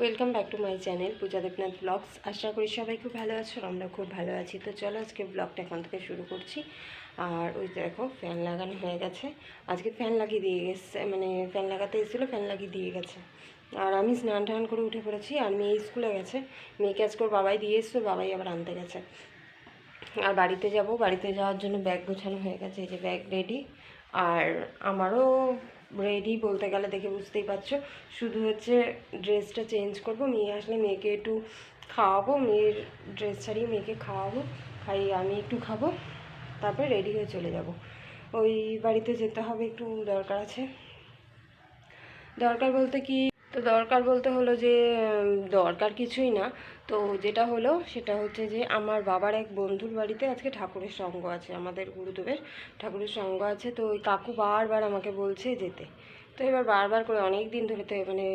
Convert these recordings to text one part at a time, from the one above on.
Welcome back to my channel Puja Debnath vlogs আশা করি সবাই খুব ভালো আছো আমরা খুব ভালো আছি। তো চলো আজকে ব্লগটা এখন থেকে শুরু করছি। আর ওই দেখো ফ্যান লাগানো হয়ে গেছে। আজকে ফ্যান লাগিয়ে দিয়ে গেছে মানে ফ্যান লাগাতে এসেছিল ফ্যান লাগিয়ে দিয়ে গেছে। আর আমি স্নান টান করে উঠে পড়েছি, আর মেয়ে স্কুলে গেছে। মেয়েকে আজকে ওর বাবাই দিয়ে এসছে বাবাই আবার আনতে গেছে। আর বাড়িতে যাব, বাড়িতে যাওয়ার জন্য ব্যাগ গোছানো হয়ে গেছে, এই যে ব্যাগ রেডি আর আমারও রেডি বলতে গেলে দেখে বুঝতেই পারছ। শুধু হচ্ছে ড্রেসটা চেঞ্জ করব, মেয়ে আসলে মেয়েকে একটু খাওয়াবো, মেয়ের ড্রেস ছাড়িয়ে মেয়েকে খাওয়াবো খাই আমি একটু খাব, তারপরে রেডি হয়ে চলে যাব। ওই বাড়িতে যেতে হবে একটু দরকার আছে। দরকার বলতে কি তো দরকার বলতে হলো যে দরকার কিছুই না। তো যেটা হলো, সেটা হচ্ছে যে, আমার বাবার এক বন্ধুর বাড়িতে আজকে ঠাকুরের সঙ্গ আছে, আমাদের গুরুদেবের ঠাকুরের সঙ্গ আছে। তো ওই কাকু বারবার আমাকে বলছে যেতে। তো এবার বারবার করে অনেক দিন ধরে তো মানে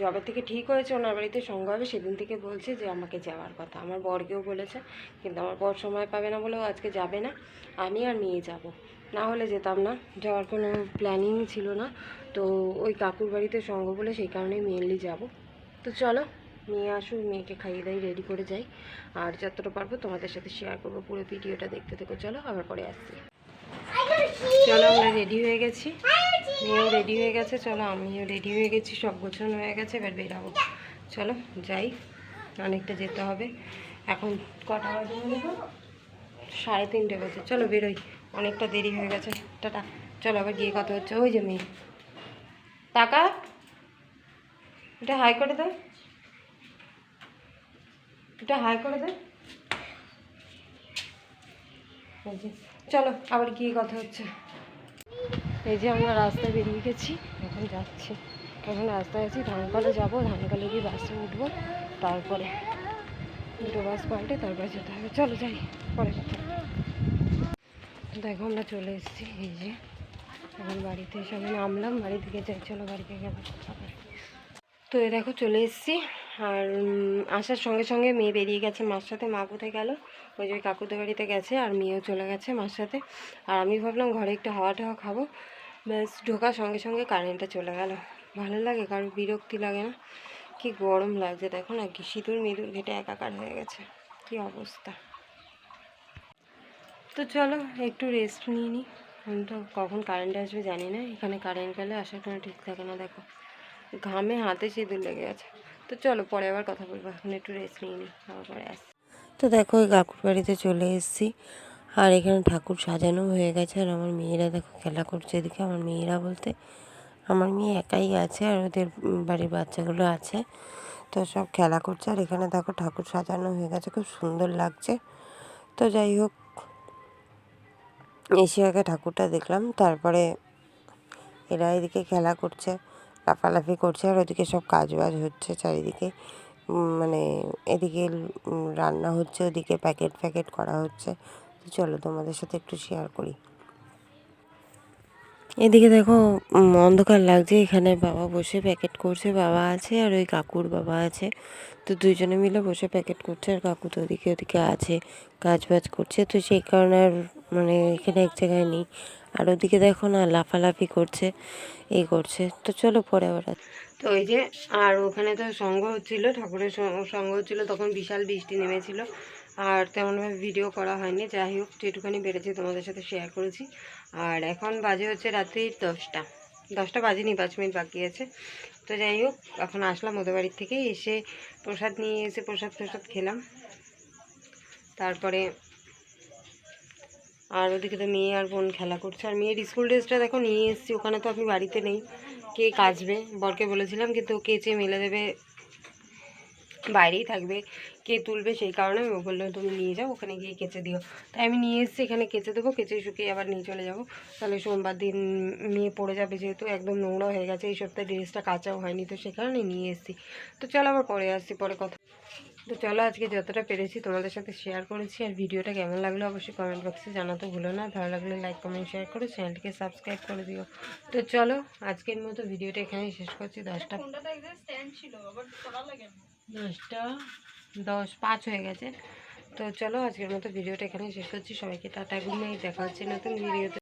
জবের থেকে ঠিক হয়েছে ওনার বাড়িতে সঙ্গ হবে, সেদিন থেকে বলছে যে আমাকে যাওয়ার কথা। আমার বরকেও বলেছে, কিন্তু আমার বর সময় পাবে না বলেও আজকে যাবে না। আমি আর মেয়ে যাব। না হলে যেতাম না, যাওয়ার কোনো প্ল্যানিং ছিল না। তো ওই কাকুর বাড়িতে সঙ্গ বলে সেই কারণেই মেনলি যাব। তো চলো, মেয়ে আসুক, মেয়েকে খাইয়ে দাই রেডি করে যাই। আর যতটা পারব তোমাদের সাথে শেয়ার করব পুরো ভিডিওটা দেখতে থেকো। চলো, আবার পরে আসছি। চলো, আমরা রেডি হয়ে গেছি। মেয়েও রেডি হয়ে গেছে, চলো, আমিও রেডি হয়ে গেছি, সব গোছানো হয়ে গেছে, এবার বেরাবো। চলো, যাই, অনেকটা যেতে হবে। এখন কটা বাজে? সাড়ে তিনটে বাজে। চলো, বেরোই। অনেকটা দেরি হয়ে গেছে। টাটা। চলো, আবার গিয়ে কথা হচ্ছে। ওই যে মেয়ে। টাকা এটা হাই করে দে। এটা হাই করে দে। এই যে, চলো আবার গিয়ে কথা হচ্ছে। এই যে আমরা রাস্তায় বেরিয়ে গেছি এখন যাচ্ছি। এখন রাস্তায় আছি ধানকলে যাব ধানকলে গিয়ে বাসে উঠবো তারপরে দুটো বাস পাল্টে তারপরে যেতে হবে। চলো যাই পরে কথা। দেখো আমরা চলে এসেছি এই যে। এখন বাড়িতে সবাই নামলাম বাড়ি থেকে যাই চলো বাড়িতে গেলে কথা হবে। তো এই দেখো চলে এসেছি। আর আসার সঙ্গে সঙ্গে মেয়ে বেরিয়ে গেছে মার সাথে। মা কোথায় গেল? ওই যে কাকুদের বাড়িতে গেছে আর মেয়েও চলে গেছে মার সাথে। আর আমি ভাবলাম ঘরে একটু হাওয়া টাওয়া খাব। ব্যাস, ঢোকার সঙ্গে সঙ্গে কারেন্টটা চলে গেল। ভালো লাগে, কারও বিরক্তি লাগে না। কি গরম লাগছে, দেখো না কি সিঁদুর মিঁদুর ঘেটে একাকার হয়ে গেছে। কি অবস্থা। তো চলো, একটু রেস্ট নিয়ে নিই আমি তো কখন কারেন্ট আসবে জানি না। এখানে কারেন্ট গেলে আসার কোনো ঠিক থাকে না, দেখো। ঘামে হাতে সিঁদুর লেগে গেছে তো চলো পরে আবার কথা বলব। এখন একটু রেস্ট নিয়ে নিই আবার পরে আসছি। তো দেখো ওই কাকুর বাড়িতে চলে এসেছি। আর এখানে ঠাকুর সাজানো হয়ে গেছে। আর আমার মেয়েরা দেখো খেলা করছে এদিকে, আমার মেয়েরা বলতে আমার মেয়ে একাই আছে আর ওদের বাড়ির বাচ্চাগুলো আছে। তো সব খেলা করছে। আর এখানে দেখো ঠাকুর সাজানো হয়ে গেছে, খুব সুন্দর লাগছে। তো যাই হোক, এসে আগে ঠাকুরটা দেখলাম। তারপরে এরা এদিকে খেলা করছে। লাফালাফি করছে আর ওদিকে সব কাজ বাজ হচ্ছে চারিদিকে। মানে এদিকে রান্না হচ্ছে, ওদিকে প্যাকেট প্যাকেট করা হচ্ছে। তো চলো তোমাদের সাথে একটু শেয়ার করি। এদিকে দেখো অন্ধকার লাগছে, এখানে বাবা বসে প্যাকেট করছে, বাবা আছে আর ওই কাকুর বাবা আছে। তো দুইজনে মিলে বসে প্যাকেট করছে আর কাকু তো ওদিকে ওদিকে আছে কাজ বাজ করছে। তো সেই কারণে আর মানে এখানে এক জায়গায় নেই। আর ওদিকে দেখো না লাফালাফি করছে এই করছে। তো চলো পরে আবার তো ওই যে, আর ওখানে তো সঙ্গ হচ্ছিল, ঠাকুরের সঙ্গ- হচ্ছিল, তখন বিশাল বৃষ্টি নেমেছিল। আর তেমনভাবে ভিডিও করা হয়নি। যাই হোক যেটুখানি বেড়েছে, তোমাদের সাথে শেয়ার করেছি। আর এখন বাজে হচ্ছে রাত্রি দশটা। দশটা বাজেনি, পাঁচ মিনিট বাকি আছে। তো যাই হোক, এখন আসলাম ওদের বাড়ির থেকে এসে প্রসাদ নিয়ে এসে প্রসাদ প্রসাদ খেলাম। তারপরে আর ওদিকে তো মেয়ে আর বোন খেলা করছে। আর মেয়ের স্কুল ড্রেসটা দেখো নিয়ে এসেছি, ওখানে তো আমি বাড়িতে নেই। কে কাচবে? বরকে বলেছিলাম কিন্তু কেচে মেলে দেবে? বাইরেই থাকবে। কে তুলবে সেই কারণে ও বলল, তুমি নিয়ে যাও, ওখানে গিয়ে কেচে দিও। তাই আমি নিয়ে এসেছি, এখানে কেচে দেবো কেচে শুকিয়ে আবার নিয়ে চলে যাব। তাহলে সোমবার দিন মেয়ে পড়ে যাবে যেহেতু একদম নোংরা হয়ে গেছে, এই সপ্তাহে ড্রেসটা কাচাও হয়নি, তো সে কারণে নিয়ে এসেছি। তো চলো আবার পরে আসছি, পরে কথা তো চলো আজকে যতটা পেরেছি তোমাদের সাথে শেয়ার করেছি আর ভিডিওটা কেমন লাগল অবশ্যই কমেন্ট বক্সে জানাতে ভুলো না। ভালো লাগলে লাইক কমেন্ট শেয়ার করে চ্যানেলটিকে সাবস্ক্রাইব করে দিও। তো চলো আজকের মতো ভিডিওটা এখানেই শেষ করছি। দশটা দশটা দশ পাঁচ হয়ে গেছে। তো চলো আজকের মতো ভিডিওটা এখানে শেষ করছি। সবাইকে টাটা গুড নাইট দেখা হচ্ছে নতুন ভিডিওতে